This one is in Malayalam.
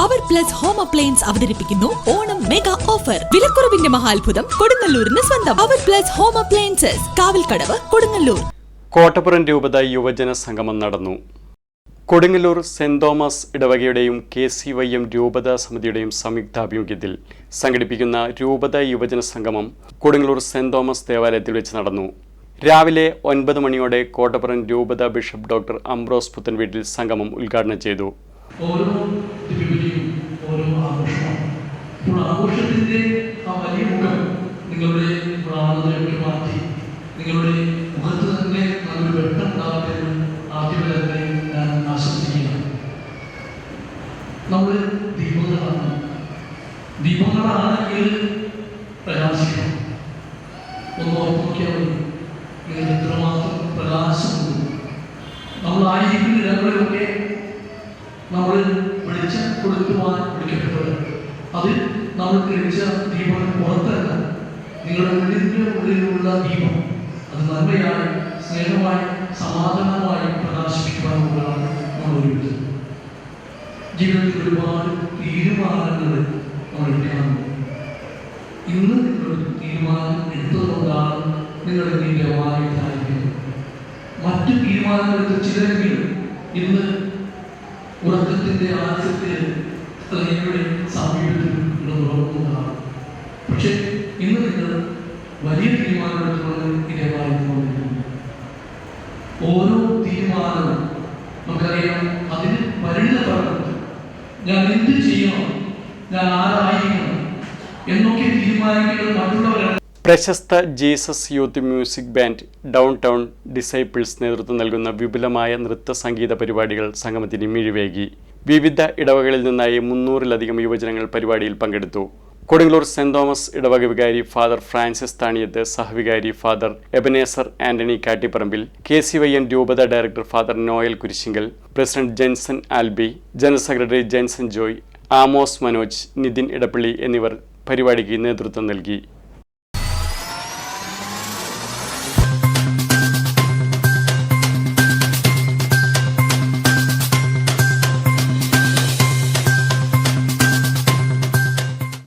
പവർ പ്ലസ് ഹോം അപ്ലയൻസ് അവതരിപ്പിക്കുന്നു ഓണം മെഗാ ഓഫർ വിലക്കുറവിന്റെ മഹാത്ഭുതം കൊടുങ്ങല്ലൂരിന് സ്വന്തം. Power plus home appliances Kavalkadavu Kodungallur. Kottappuram രൂപത യുവജന സംഗമം നടന്നു. കൊടുങ്ങല്ലൂർ സെന്റ് തോമസ് ഇടവകയുടെയും കെ സി വൈ എം രൂപത സമിതിയുടെയും സംയുക്താഭിമുഖ്യത്തിൽ സംഘടിപ്പിക്കുന്ന രൂപത യുവജന സംഗമം കൊടുങ്ങല്ലൂർ സെന്റ് തോമസ് ദേവാലയത്തിൽ വെച്ച് നടന്നു. രാവിലെ ഒൻപത് മണിയോടെ കോട്ടപ്പുറം രൂപത ബിഷപ്പ് ഡോക്ടർ അംബ്രോസ് പുത്തൻ വീട്ടിൽ സംഗമം ഉദ്ഘാടനം ചെയ്തു. ഓരോ തിരുവലിയും ഓരോ ആഘോഷമാണ്. ഇപ്പോൾ ആഘോഷത്തിന്റെ ആ വലിയ മുഖം നിങ്ങളുടെ പ്രാണതയൊക്കെ മാറ്റി നിങ്ങളുടെ മുഖത്ത് തന്നെ നല്ലൊരു വെട്ടം ഉണ്ടാകട്ടെ ആദ്യമേ തന്നെ ഞാൻ ആശംസിക്കുകയാണ്. നമ്മൾ ദീപങ്ങളാണ്. ദീപങ്ങളാണെങ്കിൽ പ്രകാശിക്കണം ഒന്ന് ഓർമ്മിക്കാൻ നിങ്ങൾ എത്രമാത്രം നമ്മൾ വെളിച്ചം കൊടുക്കുവാൻ വിളിക്കപ്പെട്ടത് അത് നമ്മൾ തെളിച്ച ദീപം പുറത്തല്ല നിങ്ങളുടെ ഉള്ളിന്റെ ഉള്ളിലുള്ള ദീപം. അത് നന്മയായി സ്നേഹമായി സമാധാനമായി പ്രകാശിപ്പിക്കാനുള്ളതാണ് നമ്മൾ ഒരുമിച്ചത് ജീവിതത്തിൽ ഒരുപാട് തീരുമാനങ്ങൾ നമ്മൾ എടുക്കണം. ഇന്ന് നിങ്ങളൊരു തീരുമാനം എടുത്തതുകൊണ്ടാണ് നിങ്ങളുടെ നീലമായിട്ടായിരിക്കുന്നത് മറ്റു തീരുമാനങ്ങൾ ചിലരെങ്കിലും ഇന്ന് ഉറക്കത്തിന്റെ ആദ്യത്തെ സ്ത്രീയുടെ സമീപത്തിൽ ഉറങ്ങുന്നതാണ് പക്ഷെ ഇന്ന് നിങ്ങൾ വലിയ തീരുമാനമെടുത്തുകൊണ്ട് കൊണ്ടിരിക്കുന്നു ഓരോ തീരുമാനവും നമുക്കറിയാം അതിന് പരിണിതപ്പെടുന്നുണ്ട് ഞാൻ എന്ത് ചെയ്യണം? ഞാൻ ആരായിരിക്കണം? എന്നൊക്കെ തീരുമാനിക്കുന്നത് മറ്റുള്ളവരാണ്. പ്രശസ്ത Jesus youth music band down town disciples നേതൃത്വം നൽകുന്ന വിപുലമായ നൃത്ത സംഗീത പരിപാടികൾ സംഗമത്തിന് മിഴിവേകി. വിവിധ ഇടവകളിൽ നിന്നായി മുന്നൂറിലധികം യുവജനങ്ങൾ പരിപാടിയിൽ പങ്കെടുത്തു. കൊടുങ്ങല്ലൂർ സെന്റ് തോമസ് ഇടവക വികാരി father Francis Thaniyath സഹവികാരി father Ebenezer Antony Kattiparambil K C Y N രൂപത director father Noel Kurishinkal president Jenson Albi general secretary Jenson Joy Amos Manoj Nithin Edappally എന്നിവർ പരിപാടിക്ക് നേതൃത്വം നൽകി.